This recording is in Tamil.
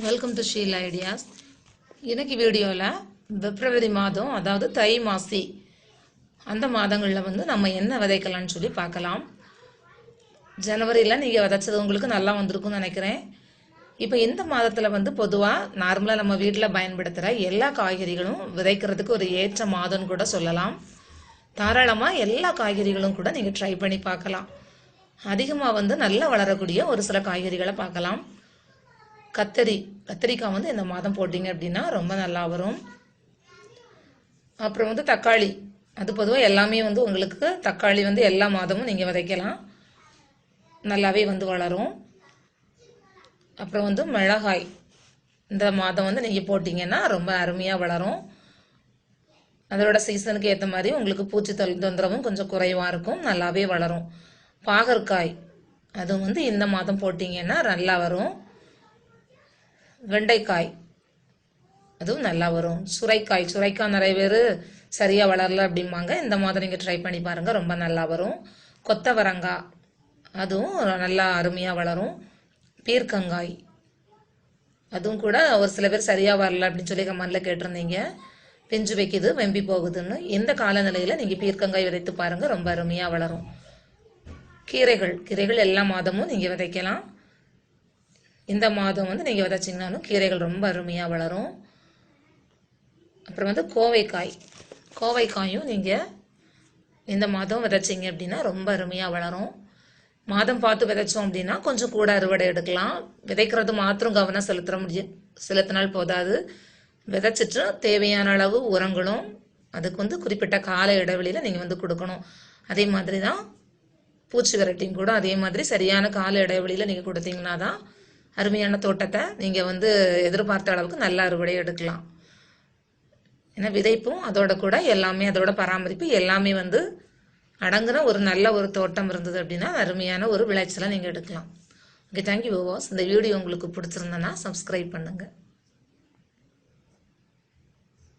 வெல்கம் டு ஷீல் ஐடியாஸ் இன்னைக்கு வீடியோவில் பிப்ரவரி மாதம் அதாவது தை மாசி அந்த மாதங்களில் வந்து நம்ம என்ன விதைக்கலாம்னு சொல்லி பார்க்கலாம். ஜனவரியில் நீங்கள் விதைச்சது உங்களுக்கு நல்லா வந்திருக்கும்னு நினைக்கிறேன். இப்போ இந்த மாதத்தில் வந்து பொதுவாக நார்மலாக நம்ம வீட்டில் பயன்படுத்துகிற எல்லா காய்கறிகளும் விதைக்கிறதுக்கு ஒரு ஏற்ற மாதம்னு கூட சொல்லலாம். தாராளமாக எல்லா காய்கறிகளும் கூட நீங்கள் ட்ரை பண்ணி பார்க்கலாம். அதிகமாக வந்து நல்லா வளரக்கூடிய ஒரு சில காய்கறிகளை பார்க்கலாம். கத்தரி கத்திரிக்காய் வந்து இந்த மாதம் போட்டிங்க அப்படின்னா ரொம்ப நல்லா வரும். அப்புறம் வந்து தக்காளி. அது பொதுவாக எல்லாமே வந்து உங்களுக்கு தக்காளி வந்து எல்லா மாதமும் நீங்கள் விதைக்கலாம். நல்லாவே வந்து வளரும். அப்புறம் வந்து மிளகாய். இந்த மாதம் வந்து நீங்கள் போட்டிங்கன்னா ரொம்ப அருமையாக வளரும். அதோட சீசனுக்கு ஏற்ற மாதிரி உங்களுக்கு பூச்சி தொல் தொந்தரவும் கொஞ்சம் குறைவாக இருக்கும். நல்லாவே வளரும். பாகற்காய். அதுவும் வந்து இந்த மாதம் போட்டிங்கன்னா நல்லா வரும். வெண்டைக்காய். அதுவும் நல்லா வரும். சுரைக்காய் சுரைக்காய் நிறைய பேர் சரியாக வளரல அப்படிம்பாங்க. இந்த மாதிரி நீங்கள் ட்ரை பண்ணி பாருங்கள் ரொம்ப நல்லா வரும். கொத்தவரங்காய் அதுவும் நல்லா அருமையாக வளரும். பீர்க்கங்காய் அதுவும் கூட ஒரு சில பேர் சரியாக வரல அப்படின்னு சொல்லி கமெண்டில் கேட்டிருந்தீங்க. பிஞ்சு வைக்குது வெம்பி போகுதுன்னு. இந்த காலநிலையில் நீங்கள் பீர்க்கங்காய் விதைத்து பாருங்கள் ரொம்ப அருமையாக வளரும். கீரைகள் கீரைகள் எல்லா மாதமும் நீங்கள் விதைக்கலாம். இந்த மாதம் வந்து நீங்கள் விதைச்சிங்கனாலும் கீரைகள் ரொம்ப அருமையாக வளரும். அப்புறம் வந்து கோவைக்காய். கோவைக்காயும் நீங்கள் இந்த மாதம் விதைச்சிங்க அப்படின்னா ரொம்ப அருமையாக வளரும். மாதம் பார்த்து விதைச்சோம் அப்படின்னா கொஞ்சம் கூட அறுவடை எடுக்கலாம். விதைக்கிறது மாத்திரம் கவனம் செலுத்த முடியும் செலுத்தினால் போதாது. விதைச்சிட்டு தேவையான அளவு உரங்களும் அதுக்கு வந்து குறிப்பிட்ட கால இடைவெளியில் நீங்கள் வந்து கொடுக்கணும். அதே மாதிரி தான் பூச்சி விரட்டியும் கூட அதே மாதிரி சரியான கால இடைவெளியில் நீங்கள் கொடுத்தீங்கன்னா தான் அருமையான தோட்டத்தை நீங்கள் வந்து எதிர்பார்த்த அளவுக்கு நல்ல அறுவடை எடுக்கலாம். ஏன்னா விதைப்பும் அதோட கூட எல்லாமே அதோட பராமரிப்பு எல்லாமே வந்து அடங்குன ஒரு நல்ல ஒரு தோட்டம் இருந்தது அப்படின்னா அருமையான ஒரு விளைச்சலை நீங்கள் எடுக்கலாம். ஓகே தேங்க்யூ விவாஸ் இந்த வீடியோ உங்களுக்கு பிடிச்சிருந்தனா சப்ஸ்கிரைப் பண்ணுங்கள்